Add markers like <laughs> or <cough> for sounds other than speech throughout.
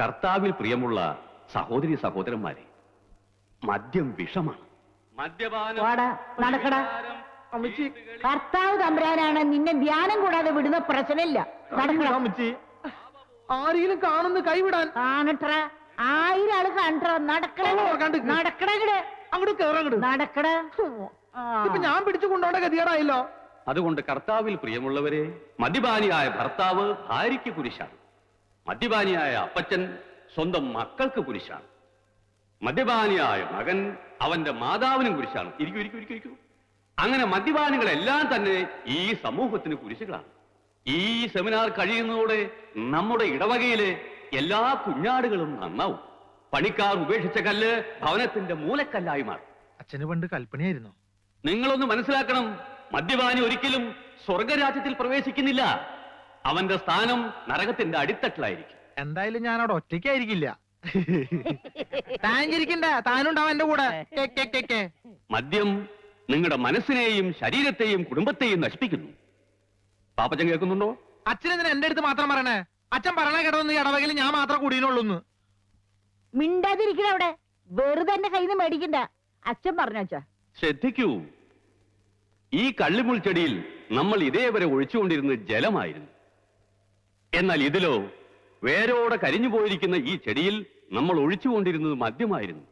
കർത്താവിൽ പ്രിയമുള്ള സഹോദരി സഹോദരന്മാരെ മദ്യം വിഷമാണ്. നടക്കടാ. അമ്മച്ചി കർത്താവ് തമ്പുരാനാണ് നിന്നെ ധ്യാനം കൂടാതെ വിടുന്ന പ്രശ്നമില്ല. നടക്കടാ. അമ്മച്ചി ആരെങ്കിലും കാണുന്ന കൈവിടാൻ. കാണട്ടറ ആയിരം ആൾ കണ്ടോ നടക്കട കണ്ടിക്ക്. അങ്ങോട്ട് കേറങ്ങട് നടക്കട ഇപ്പൊ ഞാൻ പിടിച്ചു കൊണ്ടോണ്ട ഗതികേടായല്ലോ. അതുകൊണ്ട് കർത്താവിൽ പ്രിയമുള്ളവരെ മദ്യപാനിയായ ഭർത്താവ് ഭാര്യയ്ക്ക് കുരിശാണ്. മദ്യപാനിയായ അപ്പച്ചൻ സ്വന്തം മക്കൾക്ക് കുരിശാണ്. മദ്യപാനിയായ മകൻ അവന്റെ മാതാവിനും കുരിശാണ്. ഇരിക്കൂ ഇരിക്കൂ ഇരിക്കൂ ഇരിക്കൂ. അങ്ങനെ മദ്യപാനികളെല്ലാം തന്നെ ഈ സമൂഹത്തിന് കുരിശുകളാണ്. ഈ സെമിനാർ കഴിയുന്നതോടെ നമ്മുടെ ഇടവകയിലെ എല്ലാ കുഞ്ഞാടുകളും നന്നാവും. പണിക്കാർ ഉപേക്ഷിച്ച കല്ല് ഭവനത്തിന്റെ മൂലക്കല്ലായി മാറും. അച്ഛന് പണ്ട് കൽപ്പനയായിരുന്നു. നിങ്ങളൊന്ന് മനസ്സിലാക്കണം മദ്യപാനി ഒരിക്കലും സ്വർഗരാജ്യത്തിൽ പ്രവേശിക്കുന്നില്ല. അവന്റെ സ്ഥാനം നരകത്തിന്റെ അടിത്തട്ടിലായിരിക്കും. എന്തായാലും ഞാൻ അവിടെ ഒറ്റയ്ക്കായിരിക്കില്ല. <laughs> താൻ ചിരിക്കണ്ട താനുണ്ടാവും എന്റെ കൂടെ. കേ, കേ, കേ, കേ. മദ്യം നിങ്ങളുടെ മനസ്സിനെയും ശരീരത്തെയും കുടുംബത്തെയും നശിപ്പിക്കുന്നു. പാപ്പച്ചൻ കേൾക്കുന്നുണ്ടോ? അച്ഛൻ എന്തിനാ എന്റെ അടുത്ത് മാത്രം പറയണേ? അച്ഛൻ പറയണ കിടന്ന് ഇടവകയിൽ ഞാൻ മാത്രം കൂടിയുള്ളൂന്ന് മിണ്ടാതിരിക്കണ അവിടെ. വെറുതെ എന്റെ കയ്യിൽ നിന്ന് മേടിക്കണ്ട. അച്ഛൻ പറഞ്ഞു അച്ഛാ? ശ്രദ്ധിക്കൂ. ഈ കള്ളിമുൾച്ചെടിയിൽ നമ്മൾ ഇതേവരെ ഒഴിച്ചുകൊണ്ടിരുന്നത് ജലമായിരുന്നു. എന്നാൽ ഇതിലോ വേരോടെ കരിഞ്ഞു പോയിരിക്കുന്ന ഈ ചെടിയിൽ നമ്മൾ ഒഴിച്ചുകൊണ്ടിരുന്നത് മദ്യമായിരുന്നു.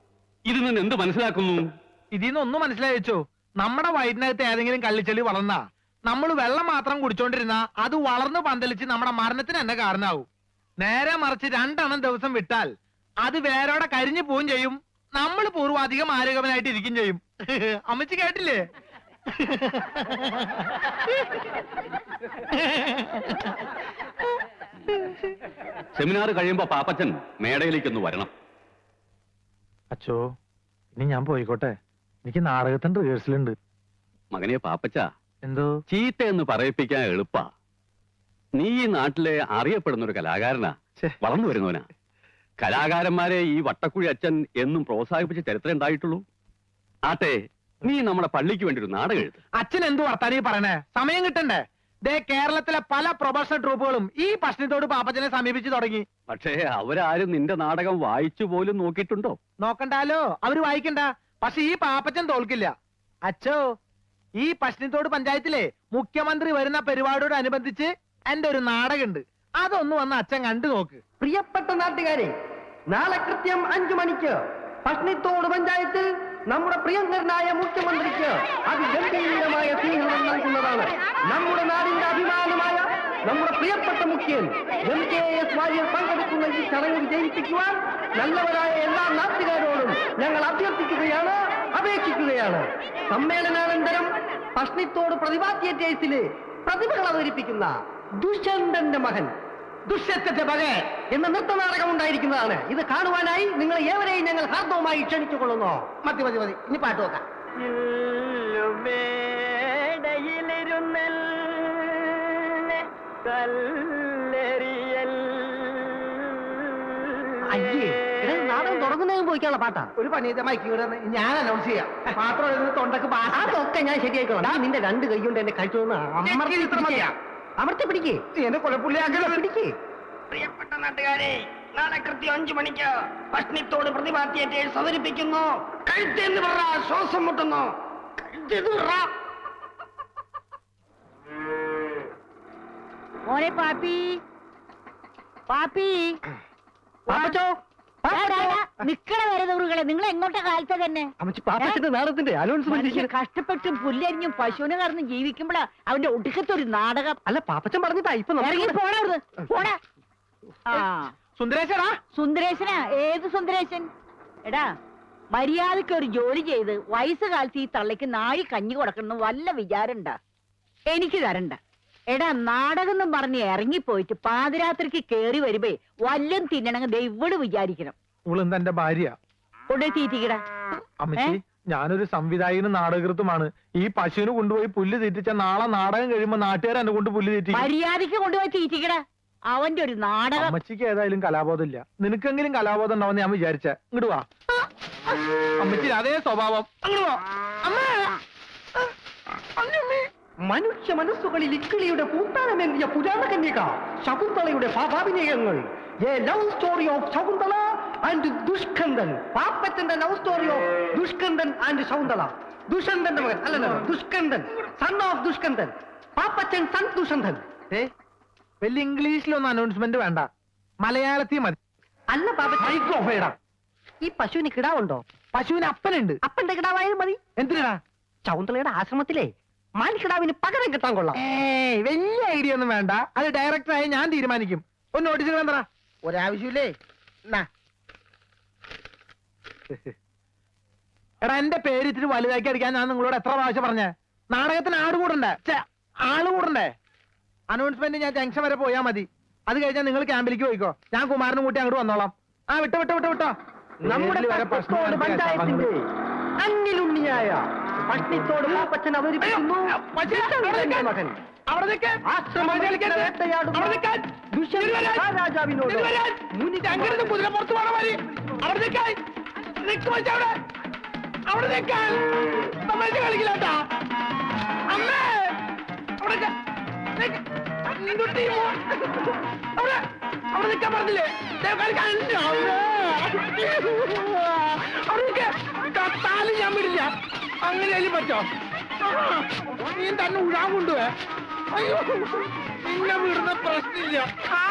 ഇതിൽ നിന്ന് എന്ത് മനസ്സിലാക്കുന്നു? ഇതിന്ന് ഒന്നും മനസ്സിലായിച്ചോ? നമ്മുടെ വയറ്റിനകത്ത് ഏതെങ്കിലും കള്ളിച്ചെളി വളർന്ന നമ്മൾ വെള്ളം മാത്രം കുടിച്ചോണ്ടിരുന്ന അത് വളർന്നു പന്തലിച്ച് നമ്മുടെ മരണത്തിന് തന്നെ കാരണമാവും നേരെ മറിച്ച് രണ്ടെണ്ണം ദിവസം വിട്ടാൽ അത് വേരോടെ കരിഞ്ഞു പോവും ചെയ്യും. നമ്മൾ പൂർവാധികം ആരോഗ്യവനായിട്ട് ഇരിക്കും ചെയ്യും. <laughs> അമ്മച്ചി കേട്ടില്ലേ? <laughs> <laughs> സെമിനാർ കഴിയുമ്പോ പാപ്പച്ചൻ മേടയിലേക്കൊന്ന് വരണം. അച്ചോ ഇനി ഞാൻ പോയിക്കോട്ടെ. എനിക്ക് നാടകത്തിന്റെ റിഹേഴ്സൽ ഉണ്ട്. മകനെ പാപ്പച്ച എന്തോ? ചീത്ത എന്ന് പറയിപ്പിക്കാൻ എളുപ്പാ. നീ ഈ നാട്ടിലെ അറിയപ്പെടുന്ന ഒരു കലാകാരനാ. ഛെ. വളർന്നു വരുന്നവനാ. കലാകാരന്മാരെ ഈ വട്ടക്കുഴി അച്ഛൻ എന്നും പ്രോത്സാഹിപ്പിച്ച ചരിത്രം ഉണ്ടായിട്ടുള്ളൂ ആട്ടെ നീ നമ്മുടെ പള്ളിക്ക് വേണ്ടി ഒരു നാടകം എഴുത്. അച്ഛൻ എന്തു വർത്താനീ പറയണേ? സമയം കിട്ടണ്ടേ? ദേ കേരളത്തിലെ പല പ്രൊഫഷണൽ ട്രൂപ്പുകളും ഈ പ്രശ്നത്തോട് പാപ്പച്ചനെ സമീപിച്ചു തുടങ്ങി. പക്ഷേ അവരാരും നിന്റെ നാടകം വായിച്ചു പോലും നോക്കിയിട്ടുണ്ടോ? നോക്കണ്ടാലോ? അവർ വായിക്കണ്ട. പക്ഷെ ഈ പാപ്പച്ചൻ തോൽക്കില്ല. അച്ഛോ ഈ പശ്ചിമത്തോട് പഞ്ചായത്തിലെ മുഖ്യമന്ത്രി വരുന്ന പരിപാടിയോട് അനുബന്ധിച്ച് എന്റെ ഒരു നാടകമുണ്ട്. അതൊന്ന് വന്ന് അച്ഛൻ കണ്ടു നോക്ക്. പ്രിയപ്പെട്ട നാട്ടുകാരെ നാളെ കൃത്യം അഞ്ചു മണിക്ക് പഷ്ണിത്തോട് പഞ്ചായത്തിൽ നമ്മുടെ പ്രിയങ്കരനായ മുഖ്യമന്ത്രിക്ക് അതിഗംഭീരമായ സ്വീകരണം നൽകുന്നതാണ്. നമ്മുടെ നാടിന്റെ അഭിമാനമായ നമ്മുടെ പ്രിയപ്പെട്ട മുഖ്യൻ എം കെ എസ് വാര്യർ പങ്കെടുക്കുന്ന ഈ ചടങ്ങ് വിജയിപ്പിക്കുവാൻ നല്ലവരായ എല്ലാ നാട്ടുകാരോടും ഞങ്ങൾ അഭ്യർത്ഥിക്കുകയാണ് അപേക്ഷിക്കുകയാണ്. സമ്മേളനാനന്തരം പഷ്ണിത്തോട് പ്രതിഭാത്യ കേസിലെ പ്രതിഭകൾ അവതരിപ്പിക്കുന്ന ദുഷ്യന്തന്റെ മകൻ ദുഷ്യത്തിന്റെ മകൻ എന്ന നൃത്തനാടകം ഉണ്ടായിരിക്കുന്നതാണ് ഇത് കാണുവാനായി നിങ്ങൾ ഏവരെയും ഞങ്ങൾ ഹാർദവുമായി ക്ഷണിച്ചുകൊള്ളുന്നു. മതി മതി മതി. ഇനി പാട്ട് നോക്കാം അയ്യേ ഇത് നാടകം തുടങ്ങുന്നതിന് പോയിക്കാനുള്ള പാട്ടാ. ഒരു പണി മൈക്ക് ഞാൻ അനൗൺസ് ചെയ്യാം. മാത്രം തൊണ്ടക്ക് അതൊക്കെ ഞാൻ ശരിയായിക്കോളാം. നിന്റെ രണ്ട് കൈ കൊണ്ട് എന്നെ കഴിച്ചു അമർത്തി പിടിക്കേ. എന്നെ കൊലപ്പുള്ളിയാക്കലോ പിടിക്കേ. പ്രിയപ്പെട്ട നാട്ടുകാരെ നാളെ കൃത്യം അഞ്ചു മണിക്ക് ഭക്ഷണത്തോട് പ്രതിഭാ തിയേറ്റേഴ്സ് അവതരിപ്പിക്കുന്നു കഴുത്തെന്ന് പറ ശ്വാസം മുട്ടുന്നു. കഴുത്തെന്ന് പറ മോനെ പാപ്പി. പാപ്പി. പാപ്പച്ചോ. നിക്കണ നിങ്ങൾ എങ്ങോട്ടെ കാലത്തെ തന്നെ? അമ്മച്ചി പാപ്പച്ചന്റെ നാടത്തിന്റെ കഷ്ടപ്പെട്ടും പുല്ലരിഞ്ഞും പശുവിനെ കറന്ന് ജീവിക്കുമ്പോഴാ അവന്റെ ഒടുക്കത്തെ ഒരു നാടകം. അല്ല പാപ്പച്ചൻ പറഞ്ഞിട്ടാ ഇപ്പൊ സുന്ദരേശനാ? ഏത് സുന്ദരേശൻ? എടാ മര്യാദയ്ക്ക് ഒരു ജോലി ചെയ്ത് വയസ്സുകാലത്ത് ഈ തള്ളയ്ക്ക് നാഴി കഞ്ഞി കൊടുക്കണം വല്ല വിചാരണ്ട എനിക്ക് തരണ്ട. എടാ നാടകം എന്നും പറഞ്ഞ് ഇറങ്ങിപ്പോയിട്ട് പാതിരാത്രിക്ക് കേറി വരുമ്പേ വല്ലം തിന്നണങ്ങ് ദൈവട് വിചാരിക്കണം. ഇവളെന്താ എന്റെ ഭാര്യ? തീറ്റിക്കടാ. അമ്മച്ചി? ഞാനൊരു സംവിധായകനും നാടകൃത്തുമാണ് ഈ പശുവിന് കൊണ്ടുപോയി പുല്ല് തീറ്റിച്ച നാളെ നാടകം കഴിയുമ്പോ നാട്ടുകാർ എന്നെ കൊണ്ട് പുല്ല് തീറ്റി മര്യാദയ്ക്ക് കൊണ്ടുപോയി തീറ്റിക്കടാ. അവന്റെ ഒരു നാടകം. അമ്മച്ചിക്ക് ഏതായാലും കലാബോധം ഇല്ല നിനക്കെങ്കിലും കലാബോധം ഉണ്ടാവുന്ന ഞാൻ വിചാരിച്ച. ഇങ്ങോട്ട് വാ. അമ്മച്ചി അതേ സ്വഭാവം. അങ്ങോട്ട് വാ. അമ്മേ! മനുഷ്യ മനസ്സുകളിൽ ഇക്കിളിയുടെ പൂത്താനമേന്തിയ പുരാണ കന്യക ശകുന്തളയുടെ ഭാവാഭിനയങ്ങൾ a love story of Shakuntala and Dushyanthan പാപ്പത്തിന്റെ love story of Dushyanthan and Shakuntala. ദുഷന്തന്റെ മകൻ അല്ലല്ലോ Dushyanthan son of Dushkandan Pappachan son Dushanthan ഏ? വലിയ ഇംഗ്ലീഷിലൊന്നും അനൗൺസ്മെന്റ് വേണ്ട. മലയാളത്തിൽ മതി. അല്ല മൈക്രോഫേടാ ഈ പശുവിന് കിടാവുണ്ടോ? പശുവിന് അപ്പനുണ്ട്. അപ്പന്റെ കിടാവായാലും മതി. എന്തിനാ ശകുന്തളയുടെ ആശ്രമത്തിലെ. മാൻകിടാവിന് പകരം കിട്ടാൻ കൊള്ളാം. ഏയ് വലിയ ഐഡിയ ഒന്നും വേണ്ട. അത് ഡയറക്ടറായി ഞാൻ തീരുമാനിക്കും. ഒന്ന് നോട്ടീസ് വേണ്ട ഒരാവശ്യമില്ലേ? എന്നാ. എടാ എന്റെ പേര് ഇത്തിരി വലുതാക്കി അടിക്കാൻ ഞാൻ നിങ്ങളോട് എത്ര പ്രാവശ്യം പറഞ്ഞേ? നാടകത്തിന് ആട് കൂടണ്ടേ? ഛെ, ആൾ കൂടണ്ടേ? അനൗൺസ്മെന്റ് ഞാൻ ജംഗ്ഷൻ വരെ പോയാ മതി. അത് കഴിഞ്ഞാൽ നിങ്ങൾ ക്യാമ്പിലേക്ക് പോയിക്കോ. ഞാൻ കുമാരനും കൂട്ടി അങ്ങോട്ട് വന്നോളാം. ആ വിട്ടോ വിട്ടോ വിട്ടോ വിട്ടോ. നമ്മുടെ വരെ പഞ്ചായത്തിന്റെ അന്നിലുണ്ണിയായ പഷ്ണിത്തോട് പാപ്പച്ചൻ അവതരിപ്പിക്കുന്നു. ദുഷ്യന്തന്റെ മകൻ. അമ്മേ. അവിടെ ഞാൻ വിടില്ല. അങ്ങനെയാലും പറ്റോ? നീ തന്നെ ഉഴാൻ കൊണ്ടുപോയ അയ്യോ നിന്നെ വിടുന്ന പ്രശ്നമില്ല. ആ.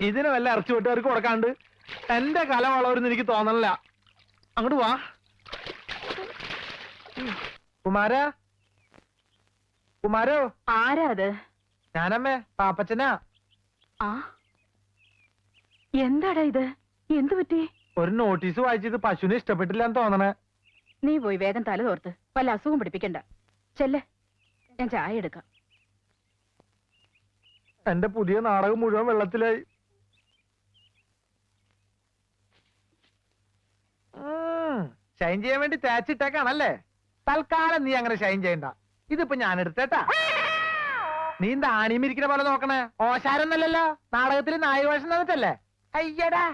ഇതിന് വല്ല ഇറച്ചി വെട്ടുകാർക്ക് കൊടുക്കാണ്ട് എന്റെ കല വളവരുന്ന് എനിക്ക് തോന്നണില്ല. അങ്ങോട്ട് വാ. കുമാര? കുമാരോ? ആരാ അത്? ഞാനമ്മേ പാപ്പച്ചനാ. ആ? എന്താടാ ഇത്? എന്തു പറ്റി? ഒരു നോട്ടീസ് വായിച്ചത് പശുവിനെ ഇഷ്ടപ്പെട്ടില്ല എന്ന് തോന്നണേ. നീ പോയി വേഗം തല തോർത്ത്. വല്ല അസുഖം പിടിപ്പിക്കണ്ട. ചെല്ലെ. ഞാൻ ചായ എടുക്കാം. എന്റെ പുതിയ നാടകം മുഴുവൻ വെള്ളത്തിലായി. ഷൈൻ ചെയ്യാൻ വേണ്ടി തേച്ചിട്ടേക്കാണല്ലേ? തൽക്കാലം നീ അങ്ങനെ ഷൈൻ ചെയ്യണ്ട. ഇതിപ്പോ ഞാൻ എടുത്തേട്ടാ നീ എന്താ ഇരിക്കുന്ന പോലെ നോക്കണേ? ഓശാരൊന്നല്ലല്ലോ. നാടകത്തിൽ നായവേഷം തന്നിട്ടല്ലേ? അയ്യടാ.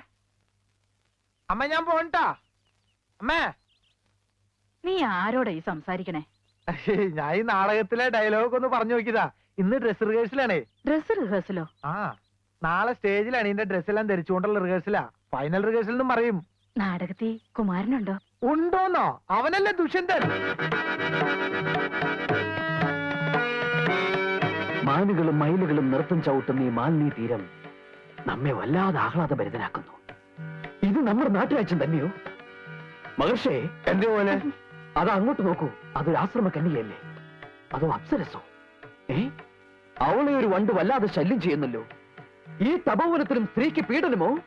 അമ്മ ഞാൻ പോണിട്ടാ. അമ്മേ. നീ ആരോടാ ഈ സംസാരിക്കണേ? ഞാൻ ഈ നാടകത്തിലെ ഡയലോഗ് ഒന്ന് പറഞ്ഞു നോക്കിയതാ. ഇന്ന് ഡ്രസ് റിഹേഴ്സലാണേ ഡ്രസ് റിഹേഴ്സലോ ആ നാളെ സ്റ്റേജിലാണ് ഇതിന്റെ ഡ്രസ് എല്ലാം ധരിച്ചുകൊണ്ടുള്ള റിഹേഴ്സലാ ഫൈനൽ റിഹേഴ്സൽ എന്നും പറയും. നാടകത്തിൽ കുമാരനുണ്ടോ? ഉണ്ടോന്നോ? അവനല്ലേ ദുഷ്യന്തൻ. മാനുകളും മയിലുകളും നൃത്തം ചവിട്ടുന്ന ഈ മാലിന്യ തീരം നമ്മെ വല്ലാതെ ആഹ്ലാദ ആഹ്ലാദഭരിതനാക്കുന്നു. ഇത് നമ്മുടെ നാട്ടുരാജ്യം തന്നെയോ? മഹർഷേ എന്റെ പോലെ അത് അങ്ങോട്ട് നോക്കൂ. അതൊരു ആശ്രമ കന്യകയല്ലേ? അതോ അപ്സരസോ? ഏ? അവളെ ഒരു വണ്ട് വല്ലാതെ ശല്യം ചെയ്യുന്നല്ലോ. ഈ തപോവനത്തിലും സ്ത്രീക്ക് പീഡനമോ?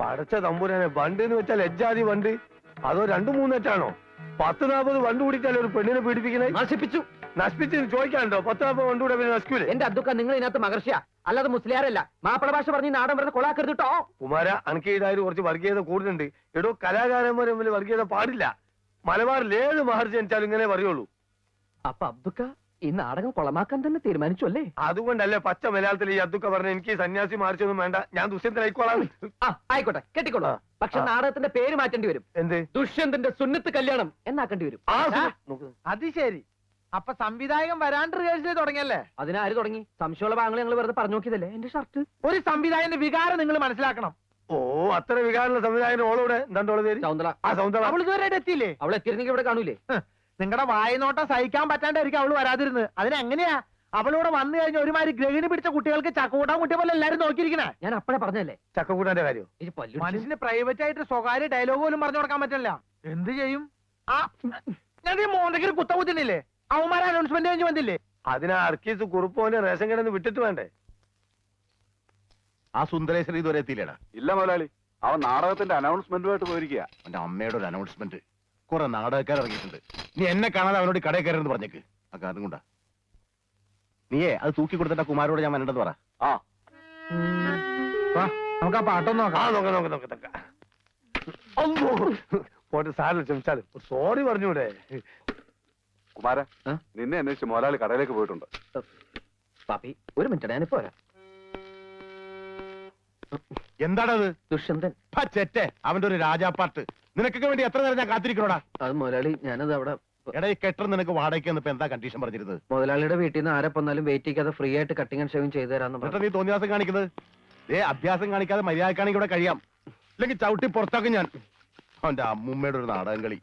പടച്ച തമ്പുരാനെ വണ്ട് എന്ന് വെച്ചാൽ എജ്ജാതി വണ്ട്. അതോ രണ്ടു മൂന്നെറ്റാണോ പത്ത് നാൽപ്പത് വണ്ട് കൂടിയിട്ടല്ലേ ഒരു പെണ്ണിനെ പീഡിപ്പിക്കുന്നത് നശിപ്പിച്ചു. നശിപ്പിച്ച് ചോദിക്കാനുണ്ടോ? പത്ത് നാൽപ്പത് വണ്ട് കൂടെ പിന്നെ നശിക്കൂലേ എന്റെ അബ്ദുക്ക നിങ്ങൾ ഇതിനകത്ത് മഹർഷിയ. അല്ലാതെ മുസ്ലിയാരല്ല. മാപ്പിള ഭാഷ പറഞ്ഞ് നാടൻ വെറുതെ കൊളാക്കരുത് കേട്ടോ കുമാര അനക്കീതായാലും കുറച്ച് വർഗീയത കൂടുതലുണ്ട്. എടോ കലാകാരന്മാരെ മുമ്പിൽ വർഗീയത പാടില്ല. മലബാറിൽ ഏത് മഹർജി ജനിച്ചാലും ഇങ്ങനെ പറയുള്ളൂ. അപ്പൊ അബ്ദുക്ക ഈ നാടകം കൊളമാക്കാൻ തന്നെ തീരുമാനിച്ചു അല്ലേ? അതുകൊണ്ടല്ലേ പച്ച മലയാളത്തിൽ ഈ അബ്ദുക്ക പറഞ്ഞ എനിക്ക് ഈ സന്യാസി മാറിച്ചൊന്നും വേണ്ട. ഞാൻ ദുഷ്യന്തനായിക്കോളാം ആ ആയിക്കോട്ടെ. കെട്ടിക്കോളൂ. പക്ഷെ നാടകത്തിന്റെ പേര് മാറ്റേണ്ടി വരും. എന്ത്? ദുഷ്യന്തന്റെ സുന്നത്ത് കല്യാണം എന്നാക്കേണ്ടി വരും. ആ ആ. നോക്ക്. അത് ശരി. അപ്പൊ സംവിധായകൻ വരാണ്ട് റിഹേഴ്സൽ തുടങ്ങിയല്ലേ? അതിനാര് തുടങ്ങി? സംശയമുള്ള ഭാഗങ്ങൾ ഞങ്ങൾ വെറുതെ പറഞ്ഞു നോക്കിയതല്ലേ? എന്റെ ഷർട്ട് ഒരു സംവിധായകന്റെ വികാരം നിങ്ങൾ മനസ്സിലാക്കണം. ഓ അത്ര വികാരമുള്ള സംവിധായകൻ ഓളോടെ? എന്താണ്ടോളെ പേര്? ചൗന്തള. ആ സൗന്ദര അവൾ ഇതുവരെ എത്തിയില്ലേ? അവൾ എത്തിയിരുന്നെങ്കിൽ ഇവിടെ കാണൂലേ? നിങ്ങളുടെ വായനോട്ടം സഹിക്കാൻ പറ്റാണ്ടായിരിക്കും അവൾ വരാതിരുന്നത്. അതിനെങ്ങനെയാ? അവളോട് വന്നു കഴിഞ്ഞ ഒരുമാതിരി ഗ്രഹിണി പിടിച്ച കുട്ടികൾക്ക് ചക്കൂട്ടാൻ കുട്ടിയെ പോലെ എല്ലാരും നോക്കിയിരിക്കണേ. ഞാൻ അപ്പഴേ പറഞ്ഞല്ലേ ചക്കൂട്ടാന്റെ കാര്യം. ഇത് പല്ലു മനുഷ്യന് പ്രൈവറ്റ് ആയിട്ട് സ്വകാര്യ ഡയലോഗ് പോലും പറഞ്ഞു കൊടുക്കാൻ പറ്റില്ല എന്ത് ചെയ്യും? ആ ഞാൻ ഈ മോന്തയ്ക്ക് കുത്ത കുത്തിനില്ലേ? അവന്മാരെ അനൗൺസ്മെന്റ് കഴിഞ്ഞ് വന്നില്ലേ? അതിനെ അർക്കീസ് കുറുപ്പോന്റെ റേഷൻ കിടന്ന് വിട്ടിട്ട് വേണ്ടേ? ആ സുന്ദരേശ്വരൻ ഇതുവരെ എത്തിയില്ലേടാ? ഇല്ല മുതലാളി അവൻ നാടകത്തിന്റെ അനൗൺസ്മെന്റുമായിട്ട് പോയിരിക്കുക അവന്റെ അമ്മയുടെ ഒരു അനൗൺസ്മെന്റ് കുറെ നാടകക്കാർ ഇറങ്ങിയിട്ടുണ്ട് നീ എന്നെ കാണാതെ അവനോട് കടയിൽ കയറരുന്ന് പറഞ്ഞേക്ക്. ആ കാരണം കൊണ്ടാ. നീയേ അത് തൂക്കി കൊടുത്തിട്ട് ആ കുമാരോട് ഞാൻ വരണ്ടെന്ന് പറ. ആ. വാ നമുക്ക് ആ പാട്ടൊന്ന് ആ നോക്കാം നോക്ക നോക്ക നോക്ക. നോക്ക പോട്ടെ സാറിന് ക്ഷമിച്ചാലും. സോറി പറഞ്ഞൂടെ. കുമാര നിന്നെ അന്വേഷിച്ച് മോലാളി കടയിലേക്ക് പോയിട്ടുണ്ട്. പാപ്പി ഒരു മിനിറ്റ് ഞാനിപ്പോ വരാം. എന്താണത്? ദുഷ്യന്തൻ. ചെറ്റെ അവന്റെ ഒരു രാജാപ്പാട്ട്. നിനക്കൊക്കെ വേണ്ടി എത്ര നേരം ഞാൻ കാത്തിരിക്കണോടാ? അത് മുതലാളി ഞാനത് അവിടെ എടാ ഈ കെട്ടർ നിനക്ക് വാടകയ്ക്ക് ഇപ്പൊ എന്താ കണ്ടീഷൻ പറഞ്ഞിരുന്നത്? മുതലാളിയുടെ വീട്ടിൽ നിന്ന് ആരെ പോന്നാലും വെയിറ്റ് ചെയ്യാതെ ഫ്രീ ആയിട്ട് കട്ടിംഗ് ആൻഡ് ഷേവിംഗ് ചെയ്തു തരാന്ന് പറഞ്ഞു. നീ തോന്നിയാസം കാണിക്കുന്നത്? ഏ അഭ്യാസം കാണിക്കാതെ മര്യാദക്കാണെങ്കിൽ ഇവിടെ കഴിയാം. അല്ലെങ്കിൽ ചവിട്ടി പുറത്താക്കും ഞാൻ. അവന്റെ അമ്മൂമ്മയുടെ ഒരു നാടകം കളി.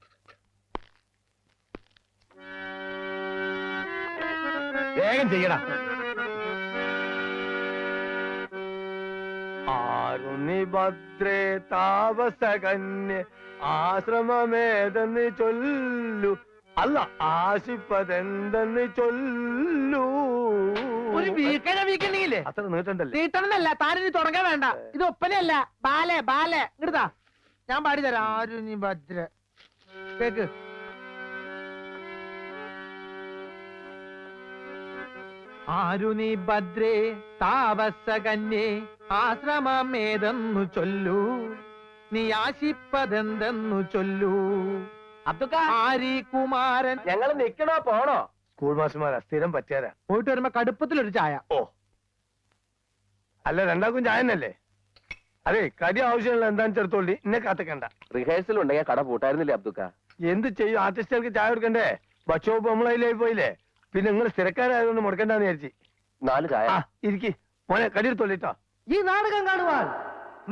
വേഗം ചെയ്യടാ. ആരുണി ഭദ്രേ താപസകന്യ ആശ്രമമേതെന്ന് ചൊല്ലു. അല്ല ആശിപ്പതെന്തെന്ന് ചൊല്ലു. ഒരു വീക്കണ വീക്കണ്ടെങ്കിലേ? അത്ര നീട്ടണ്ടല്ലേ? നീട്ടണമെന്നല്ല താനിനി തുടങ്ങാൻ വേണ്ട. ഇത് ഒപ്പനയല്ല. Ballet ballet. ഇങ്ങടുതാ ഞാൻ പാടിത്തരാം തരാം. ആരുണി ഭദ്ര കേക്ക്. ആരു നീ ഭദ്രേ ആശ്രമം ആശ്രമമേതെന്നു ചൊല്ലൂ. നീ ആശിപ്പതെന്തെന്നു ചൊല്ലൂ. ആരി കുമാരൻ. ഞങ്ങൾ നിക്കണോ പോണോ? സ്കൂൾ മാസ്റ്റർമാരാ സ്ഥിരം പറ്റിയാരാ പോയിട്ട് വരുമ്പോ കടുപ്പത്തിലൊരു ചായ. ഓ. അല്ല രണ്ടാക്കും ചായ ചായനല്ലേ അതെ കടി ആവശ്യമുള്ള എന്താണെന്ന് ചെറുത്തോളി എന്നെ കാത്തക്കണ്ട. റിഹേഴ്സൽ ഉണ്ടെങ്കിൽ കട പൂട്ടായിരുന്നില്ലേ അബ്ദുക്ക? എന്ത് ചെയ്യും? ആർട്ടിസ്റ്റുകൾക്ക് ചായ കൊടുക്കണ്ടേ? ഭക്ഷോപ്പ് നമ്മളതിലായി പോയില്ലേ? പിന്നെ നിങ്ങൾ സ്ഥിരക്കാരായതുകൊണ്ട് മുടക്കണ്ടെന്ന് വിചാരിച്ചു. നാല് ചായ. ഇരിക്കി. മോനെ കടിയെടുത്തോളിട്ടോ. ഈ നാടകം കാണുവാൻ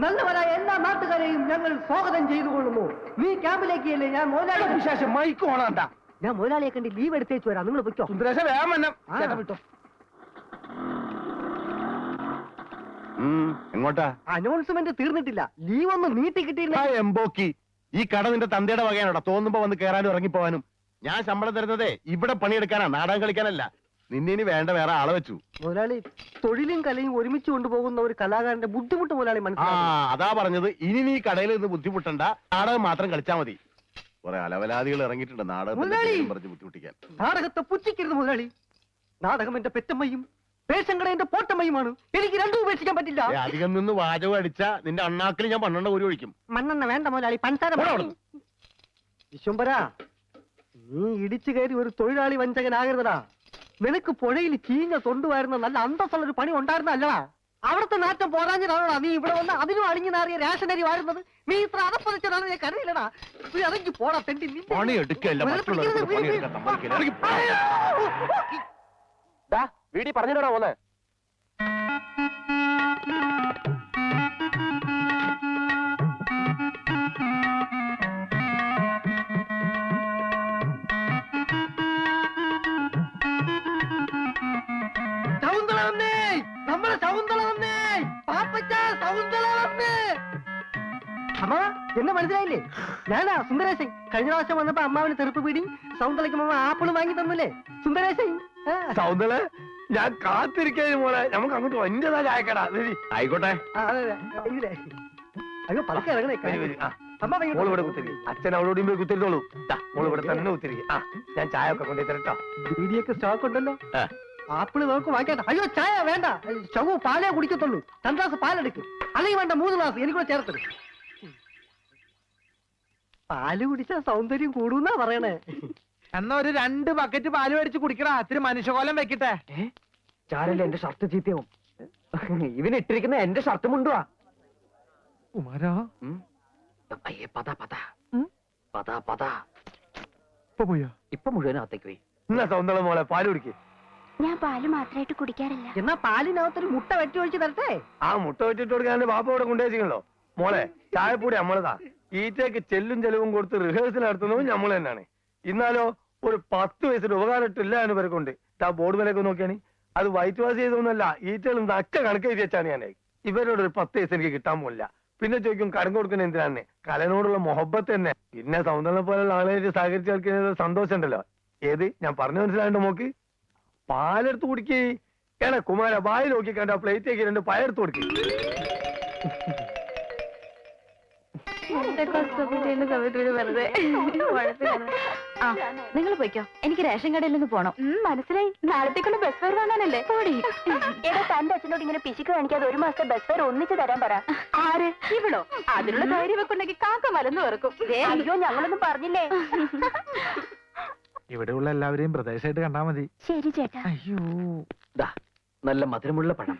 നല്ലവരായ എല്ലാ നാട്ടുകാരെയും ഞങ്ങൾ സ്വാഗതം ചെയ്തു കൊള്ളുന്നു നീ ക്യാമ്പിലേക്ക് അല്ലേ ഞാൻ മോലാളി വിശേഷം മൈക്ക് ഓണാണ്ട. ഞാൻ മോലാളിയെ കണ്ട് ലീവ് എടുത്തേച്ച് വരാം. നിങ്ങൾ പൊയ്ക്കോ. സുന്ദരേശ വേഗം വന്നെ. ആ. വിട്ടോ. എങ്ങോട്ടാ? അനൗൺസ്മെന്റ് തീർന്നിട്ടില്ല. ലീവ് ഒന്ന് നീട്ടി കിട്ടിയില്ല. എംബോക്കി. ഈ കട നിന്റെ തന്തയുടെ വകയാണോടാ. തോന്നുമ്പോ വന്ന് കയറാനും ഇറങ്ങിപ്പോവാനും. ഞാൻ ശമ്പളം തരുന്നതേ ഇവിടെ പണിയെടുക്കാനാ നാടകം കളിക്കാനല്ല. നിന്നിനി വേണ്ട വേറെ ആളെ വെച്ചു. മുതലാളി തൊഴിലും കലയും ഒരുമിച്ച് കൊണ്ടുപോകുന്ന ഒരു കലാകാരന്റെ ബുദ്ധിമുട്ട് മുതലാളി ആ മനസ്സിലാക്കി അതാ പറഞ്ഞത്. ഇനി നീ കടയിൽ നിന്ന് ബുദ്ധിമുട്ടണ്ട. നാടകം മാത്രം കളിച്ചാ മതി. കുറെ അലവലാദികൾ ഇറങ്ങിയിട്ടുണ്ട് നാടകത്തിന്റെ മുതലാളി! പേരും പറഞ്ഞ് ബുദ്ധിമുട്ടിക്കാൻ. നാടകത്തെ പുച്ഛിക്കരുത് മുതലാളി. നാടകം എന്റെ പെറ്റമ്മയും പേശങ്കട എന്റെ പോട്ടമ്മയുമാണ്. എനിക്ക് രണ്ടും ഉപേക്ഷിക്കാൻ പറ്റില്ല. ഏ, അധികം നിന്ന് വാചകം അടിച്ച നിന്റെ അണ്ണാക്കിൽ ഞാൻ പന്ത്രണ്ട് ഒരു ഒഴിക്കും. മണ്ണെണ്ണ വേണ്ട മുതലാളി പഞ്ചാര പോടാ മതി. അവിടുന്ന്. വിശ്വംബര നീ ഇടിച്ചു കയറി ഒരു തൊഴിലാളി വഞ്ചകനാകരുതടാ. നിനക്ക് പുഴയിൽ ചീഞ്ഞ തൊണ്ടുവായിരുന്ന നല്ല അന്തസ്സുള്ള ഒരു പണി ഉണ്ടായിരുന്നല്ലടാ. അവിടുത്തെ നാറ്റം പോരാഞ്ഞിട്ടാണോടാ നീ ഇവിടെ വന്ന് അതിനും അണിഞ്ഞു നാറിയ റേഷനരി വാഴുന്നത്? നീ ഇത്ര അതപ്പതിച്ചതാണ് ഞാൻ കരുതില്ലടാ നീ അതെങ്കിൽ പോടാ തെണ്ടി. വീടി പറഞ്ഞിട്ടാണോ എടുക്കല്ല എന്നെ മനസ്സിലായില്ലേ? ഞാനാ സുന്ദരേശൻ. കഴിഞ്ഞ പ്രാവശ്യം വന്നപ്പോ അമ്മാവിന് തെറുപ്പ് പിടി സൗന്ദലയ്ക്ക് അമ്മ ആപ്പിൾ വാങ്ങി തന്നില്ലേ? സുന്ദരേശൻ ആ. സൗന്ദര്യ ഞാൻ കാത്തിരിക്കാൻ മോളെ. നമുക്ക് അങ്ങോട്ട് വന്റേതാ ചായക്കടാ ആയിക്കോട്ടെ. ആ, അതെ, അതെ. ഇതിലേ. അയ്യോ പതുക്കെ ഇറങ്ങണേ വരി വരി. ആ. അമ്മ വൈകിട്ട് മോൾ ഇവിടെ കുത്തിരി. അച്ഛൻ അവളോടും പോയി കുത്തിരിത്തോളൂ ദാ, മോൾ ഇവിടെ തന്നെ കുത്തിരി ആ ഞാൻ ചായ ഒക്കെ കൊണ്ടു തരട്ടോ ബീഡിയൊക്കെ സ്റ്റോക്ക് ഉണ്ടല്ലോ. ആ. ആപ്പിൾ നമുക്ക് അയ്യോ ചായ വേണ്ട. ചവു പാലേ കുടിക്കത്തുള്ളൂ. രണ്ടു ഗ്ലാസ് പാലെടുക്ക്. അല്ലെങ്കിൽ വേണ്ട മൂന്ന് ഗ്ലാസ് എനിക്കൂടെ ചേർത്തത് പാൽ കുടിച്ചാ സൗന്ദര്യം കൂടുന്നാ പറയണേ. എന്നാ ഒരു രണ്ട് ബക്കറ്റ് പാൽ മേടിച്ച് കുടിക്കടാ. ഇത്തിരി മനുഷ്യകോലം വെക്കട്ടെ. ചാരല്ലേ എന്റെ ഷർട്ട് ചീത്തയാവും. ഇവൻ ഇട്ടിരിക്കുന്ന എന്റെ ഷർട്ട് മുണ്ടുവാ. കുമാരാ. അയ്യേ പതാ പതാ. പതാ പതാ. ഇപ്പൊ പോയോ? ഇപ്പൊ മുഴുവനകത്തേക്ക് പോയി. എന്നാ സൗന്ദര്യ മോളെ പാൽ കുടിക്ക്. ഞാൻ പാൽ മാത്രമായിട്ട് കുടിക്കാറില്ല. എന്നാ പാലിനകത്തൊരു മുട്ട വെട്ടി ഒഴിച്ച് തരട്ടെ? ആ മുട്ട വെട്ടിട്ട് കൊടുക്കാൻ ബാപ്പ ഇവിടെ കൊണ്ടുവച്ചിട്ടുണ്ടോ മോളെ ചായപ്പൂടി നമ്മളതാ. ഈറ്റയ്ക്ക് ചെല്ലും ചെലവും കൊടുത്ത് റിഹേഴ്സൽ നടത്തുന്നതും നമ്മൾ തന്നെയാണ്. ഇന്നാലോ ഒരു പത്ത് വയസ്സിന് ഉപകാരമിട്ടില്ല എന്ന് പേർക്കുണ്ട് ആ ബോർഡ് വിലയൊക്കെ നോക്കിയാണ്. അത് വൈറ്റ് വാഷ് ചെയ്തൊന്നുമല്ല ഈറ്റകൾ നക്ക കണക്ക് എഴുതി വെച്ചാണ് ഞാൻ ഇവരോട് ഒരു പത്ത് വയസ്സ് എനിക്ക് കിട്ടാൻ പോലില്ല പിന്നെ ചോദിക്കും കടം കൊടുക്കുന്ന എന്തിനാണ് കലനോടുള്ള മൊഹബത്ത് തന്നെ. പിന്നെ സൗന്ദര്യം പോലുള്ള ആളുകളായിട്ട് സഹകരിച്ച് കളിക്കുന്നത് സന്തോഷം ഉണ്ടല്ലോ ഏത്? ഞാൻ പറഞ്ഞു മനസ്സിലായിട്ട് നോക്ക് പാലെടുത്ത് കുടിക്കേ. ഏടാ കുമാര വായി നോക്കി കണ്ട പ്ലേറ്റേക്ക് രണ്ട് പയർത്ത് കൊടുക്കേ. ആ നിങ്ങൾ പോയിക്കോ. എനിക്ക് റേഷൻ കടയിൽ നിന്ന് പോണം. മനസ്സിലായി. നാളത്തേക്കുള്ള ബസ് ഫെയർ വാങ്ങാനല്ലേ പോടി. എടാ തന്റെ അച്ഛനോട് ഇങ്ങനെ പിശുക്ക് കാണിക്കാതെ ഒരു മാസത്തെ ബസ് ഫെയർ ഒന്നിച്ച് തരാൻ പറ. ആര്? ഇവളോ? അതിനുള്ള ധൈര്യം വെക്കുണ്ടെങ്കിൽ കാക്ക മലന്ന് വെറുക്കും. അയ്യോ ഞങ്ങളൊന്നും പറഞ്ഞില്ലേ? ഇവിടെയുള്ള എല്ലാവരെയും പ്രദേശമായിട്ട് കണ്ടാ മതി. ശരി ചേട്ടാ. അയ്യോ. ദാ നല്ല മധുരമുള്ള പഴം.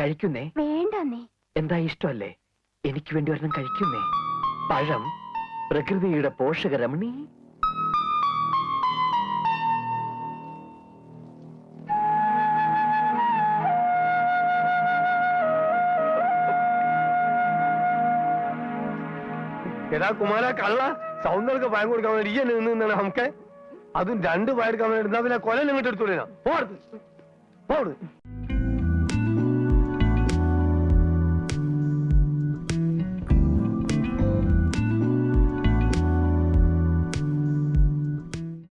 കഴിക്കുന്നേ? വേണ്ട നീ എന്താ ഇഷ്ടമല്ലേ? എനിക്ക് വേണ്ടി ഒരെണ്ണം കഴിക്കുന്നേ? പഴം പ്രകൃതിയുടെ പോഷകരമണി എടാ കുമാര കള്ള. സൗന്ദർക്ക് പയം കൊടുക്കാൻ വേണ്ടി ഈ നിന്നാണ് നമുക്ക്? അതും രണ്ട് പയം എടുക്കാൻ വേണ്ടി പിന്നെ കൊല നിങ്ങോട്ട് എടുത്തു പോടുത് പോടുത്